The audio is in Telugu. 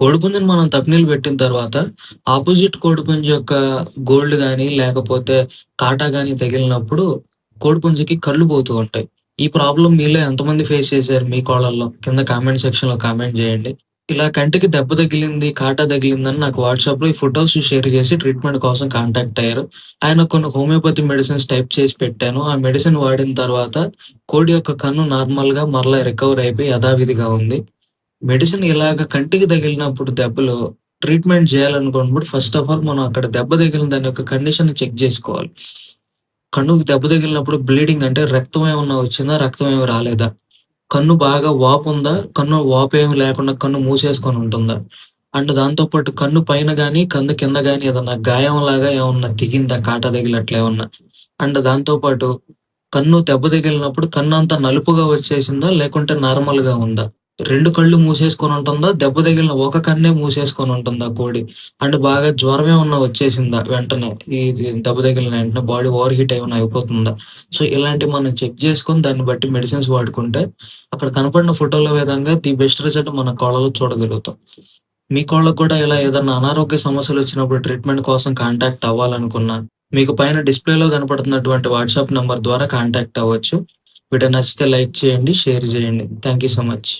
కోడిపుంజుని మనం తప్పినీళ్ళు పెట్టిన తర్వాత, ఆపోజిట్ కోడిపుంజు యొక్క గోల్డ్ కానీ లేకపోతే కాటా కానీ తగిలినప్పుడు కోడిపుంజుకి కళ్ళు పోతూ ఉంటాయి. ఈ ప్రాబ్లం మీలో ఎంతమంది ఫేస్ చేశారు మీ కోళ్ళల్లో? కింద కామెంట్ సెక్షన్‌లో కామెంట్ చేయండి ఇలా కంటికి దెబ్బ తగిలింది, కాటా తగిలిందని నాకు వాట్సాప్‌లో ఈ ఫొటోస్ షేర్ చేసి ట్రీట్‌మెంట్ కోసం కాంటాక్ట్ అయ్యారు. ఆయన కొన్ని హోమియోపతి మెడిసిన్స్ టైప్ చేసి పెట్టాను. ఆ మెడిసిన్ వాడిన తర్వాత కోడి యొక్క కన్ను నార్మల్‌గా మరలా రికవర్ అయిపోయి యథావిధిగా ఉంది. మెడిసిన్ ఇలాగ కంటికి తగిలినప్పుడు దెబ్బలు ట్రీట్మెంట్ చేయాలనుకున్నప్పుడు ఫస్ట్ ఆఫ్ ఆల్ మనం అక్కడ దెబ్బ తగిలిన దాని యొక్క కండిషన్ చెక్ చేసుకోవాలి కన్నుకి దెబ్బ తగిలినప్పుడు బ్లీడింగ్ అంటే రక్తం ఏమన్నా వచ్చిందా? రక్తం ఏమి రాలేదా? కన్ను బాగా వాపు ఉందా కన్ను వాపు ఏమి లేకుండా కన్ను మూసేసుకొని ఉంటుందా? అండ్ దాంతో పాటు కన్ను పైన కానీ కన్ను కింద కానీ ఏదన్నా గాయంలాగా ఏమన్నా తెగిందా? కాట తగిలి అట్లా ఏమన్నా? అండ్ దాంతో పాటు కన్ను దెబ్బ తగిలినప్పుడు కన్ను అంతా నలుపుగా వచ్చేసిందా? లేకుంటే నార్మల్‌గా ఉందా? రెండు కళ్ళు మూసేసుకొని ఉంటుందా? దెబ్బ తగిలిన ఒక కన్నే మూసేసుకొని ఉంటుందా కోడి? అండ్ బాగా జ్వరం ఏమన్నా వచ్చేసిందా వెంటనే? ఈ దెబ్బ తగిలిన వెంటనే బాడీ ఓవర్ హీట్ ఏమైనా అయిపోతుందా? సో, ఇలాంటివి మనం చెక్ చేసుకొని దాన్ని బట్టి మెడిసిన్స్ వాడుకుంటే అక్కడ కనపడిన ఫోటోల విధంగా ది బెస్ట్ రిజల్ట్ మన కోళ్ళలో చూడగలుగుతాం. మీ కోళ్ళకు కూడా ఇలా ఏదైనా అనారోగ్య సమస్యలు వచ్చినప్పుడు ట్రీట్మెంట్ కోసం కాంటాక్ట్ అవ్వాలనుకున్నా, మీకు పైన డిస్‌ప్లేలో కనపడుతున్నటువంటి వాట్సాప్ నంబర్ ద్వారా కాంటాక్ట్ అవ్వచ్చు. వీడియో నచ్చితే లైక్ చేయండి, షేర్ చేయండి. Thank you so much.